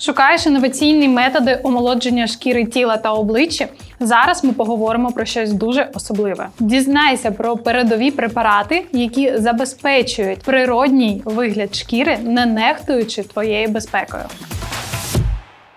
Шукаєш інноваційні методи омолодження шкіри тіла та обличчя? Зараз ми поговоримо про щось дуже особливе. Дізнайся про передові препарати, які забезпечують природній вигляд шкіри, не нехтуючи твоєю безпекою.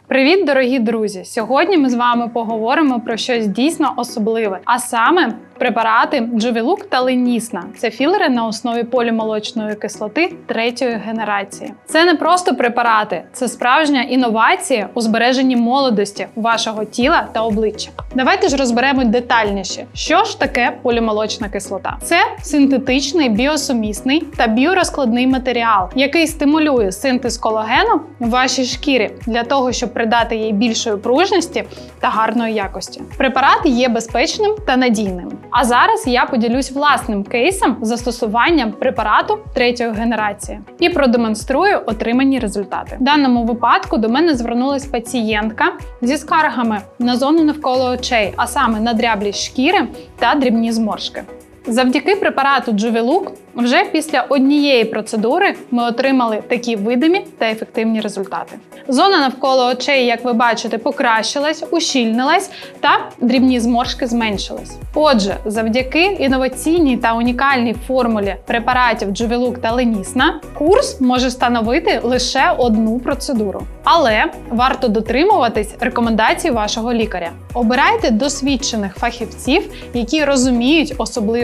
Привіт, дорогі друзі! Сьогодні ми з вами поговоримо про щось дійсно особливе, а саме препарати Джувілук та Ленісна. Це філери на основі полімолочної кислоти третьої генерації. Це не просто препарати, це справжня інновація у збереженні молодості вашого тіла та обличчя. Давайте ж розберемо детальніше, що ж таке полімолочна кислота. Це синтетичний біосумісний та біорозкладний матеріал, який стимулює синтез колагену в вашій шкірі для того, щоб придати їй більшої пружності та гарної якості. Препарат є безпечним та надійним. А зараз я поділюсь власним кейсом застосування препарату третьої генерації і продемонструю отримані результати. В даному випадку до мене звернулась пацієнтка зі скаргами на зону навколо очей, а саме на дряблість шкіри та дрібні зморшки. Завдяки препарату Джувілук вже після однієї процедури ми отримали такі видимі та ефективні результати. Зона навколо очей, як ви бачите, покращилась, ущільнилась та дрібні зморшки зменшились. Отже, завдяки інноваційній та унікальній формулі препаратів Джувілук та Ленісна, курс може становити лише одну процедуру. Але варто дотримуватись рекомендацій вашого лікаря. Обирайте досвідчених фахівців, які розуміють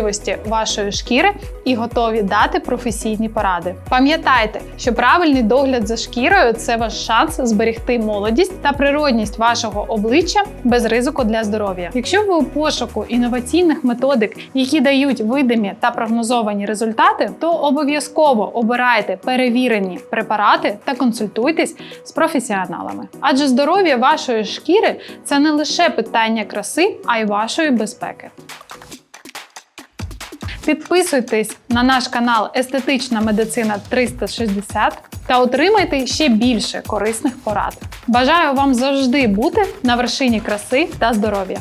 особливості вашої шкіри і готові дати професійні поради. Пам'ятайте, що правильний догляд за шкірою це ваш шанс зберегти молодість та природність вашого обличчя без ризику для здоров'я. Якщо ви у пошуку інноваційних методик, які дають видимі та прогнозовані результати, то обов'язково обирайте перевірені препарати та консультуйтесь з професіоналами. Адже здоров'я вашої шкіри це не лише питання краси, а й вашої безпеки. Підписуйтесь на наш канал Естетична медицина 360 та отримайте ще більше корисних порад. Бажаю вам завжди бути на вершині краси та здоров'я.